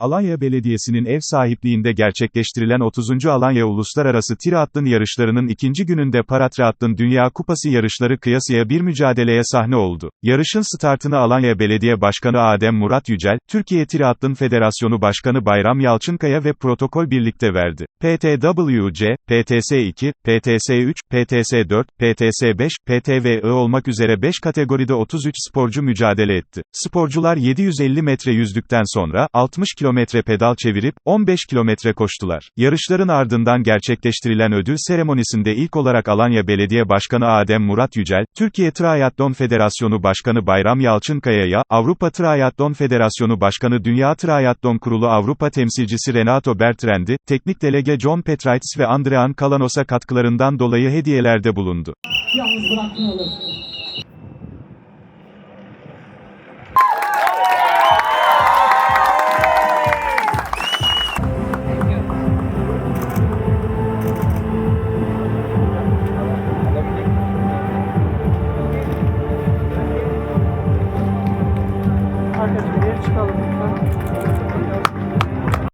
Alanya Belediyesi'nin ev sahipliğinde gerçekleştirilen 30. Alanya Uluslararası Triatlon yarışlarının ikinci gününde Paratriatlon Dünya Kupası yarışları kıyasıya bir mücadeleye sahne oldu. Yarışın startını Alanya Belediye Başkanı Adem Murat Yücel, Türkiye Triatlon Federasyonu Başkanı Bayram Yalçınkaya ve protokol birlikte verdi. PTWC, PTS2, PTS3, PTS4, PTS5, PTVI olmak üzere 5 kategoride 33 sporcu mücadele etti. Sporcular 750 metre yüzdükten sonra, 60 kilometre pedal çevirip, 15 kilometre koştular. Yarışların ardından gerçekleştirilen ödül seremonisinde ilk olarak Alanya Belediye Başkanı Adem Murat Yücel, Türkiye Triatlon Federasyonu Başkanı Bayram Yalçınkaya'ya, Avrupa Triatlon Federasyonu Başkanı Dünya Triatlon Kurulu Avrupa Temsilcisi Renato Bertrandi, Teknik Delege John Petraitis ve Andrean Kalanos'a katkılarından dolayı hediyelerde bulundu. Yalnız bırakmıyorlar.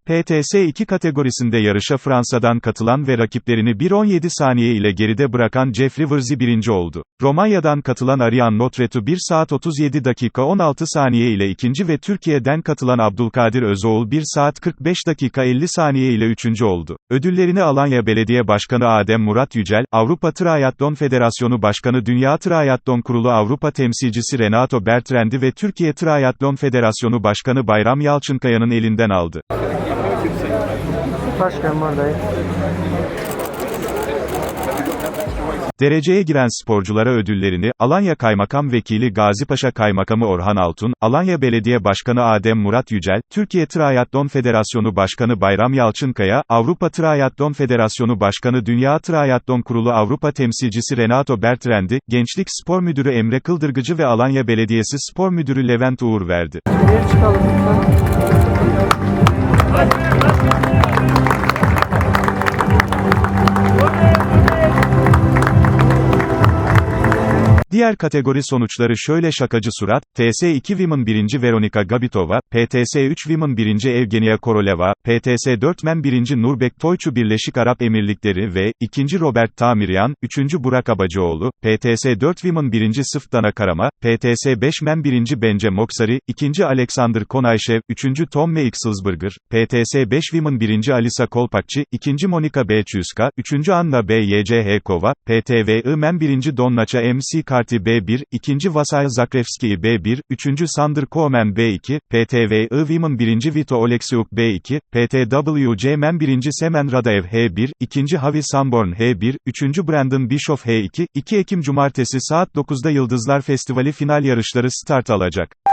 PTS 2 kategorisinde yarışa Fransa'dan katılan ve rakiplerini 1.17 saniye ile geride bırakan Jeffrey Virzi birinci oldu. Romanya'dan katılan Arian Notretu 1 saat 37 dakika 16 saniye ile ikinci ve Türkiye'den katılan Abdülkadir Özoğul 1 saat 45 dakika 50 saniye ile üçüncü oldu. Ödüllerini Alanya Belediye Başkanı Adem Murat Yücel, Avrupa Triatlon Federasyonu Başkanı Dünya Triatlon Kurulu Avrupa Temsilcisi Renato Bertrandi ve Türkiye Triatlon Federasyonu Başkanı Bayram Yalçınkaya'nın elinden aldı. Başkanım buradayım. Dereceye giren sporculara ödüllerini, Alanya Kaymakam Vekili Gazipaşa Kaymakamı Orhan Altun, Alanya Belediye Başkanı Adem Murat Yücel, Türkiye Triatlon Federasyonu Başkanı Bayram Yalçınkaya, Avrupa Triatlon Federasyonu Başkanı Dünya Triatlon Kurulu Avrupa Temsilcisi Renato Bertrandi, Gençlik Spor Müdürü Emre Kıldırgıcı ve Alanya Belediyesi Spor Müdürü Levent Uğur verdi. Geri çıkalım Diğer kategori sonuçları şöyle şakacı surat, TS2 Women 1. Veronika Gabitova, PTS3 Women 1. Evgenia Koroleva, PTS4 Men 1. Nurbek Toyçu Birleşik Arap Emirlikleri ve 2. Robert Tamiryan, 3. Burak Abacıoğlu, PTS4 Women 1. Sıftana Karama, PTS5 Men 1. Bence Moksari, 2. Alexander Konayşev, 3. Tom Meixelsberger, PTS5 Women 1. Alisa Kolpakçı, 2. Monika B. Çuska, 3. Anna B. YC Kova, PTVI Men 1. Donnaça MC Karti B1, 2. Vasay Zakrevski B1, 3. Sander Koeman B2, PTVI Women 1. Vito Oleksiuk B2, PTWC Men 1. Semen Radaev H1, 2. Havi Sanborn H1, 3. Brandon Bischoff H2, 2 Ekim Cumartesi saat 9'da Yıldızlar Festivali final yarışları start alacak.